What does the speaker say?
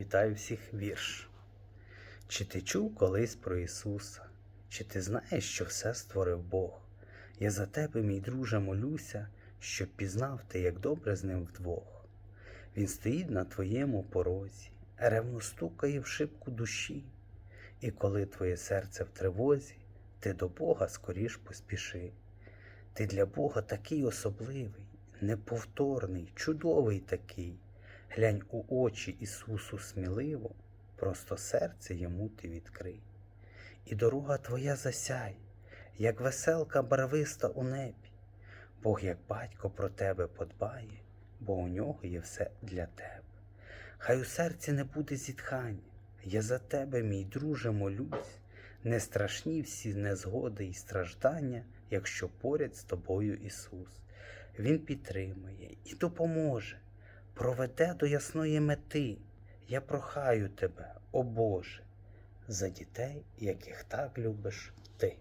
Вітаю всіх вірш. Чи ти чув колись про Ісуса? Чи ти знаєш, що все створив Бог? Я за тебе, мій друже, молюся, щоб пізнав ти, як добре з ним вдвох. Він стоїть на твоєму порозі, ревно стукає в шибку душі, і коли твоє серце в тривозі, ти до Бога скоріш поспіши. Ти для Бога такий особливий, неповторний, чудовий такий. Глянь у очі Ісусу сміливо, просто серце йому ти відкрий. І дорога твоя засяй, як веселка барвиста у небі. Бог, як батько про тебе подбає, бо у нього є все для тебе. Хай у серці не буде зітхання, я за тебе, мій друже, молюсь, не страшні всі незгоди і страждання, якщо поряд з тобою Ісус. Він підтримує і допоможе проведе до ясної мети. Я прохаю тебе, о Боже, за дітей, яких так любиш ти.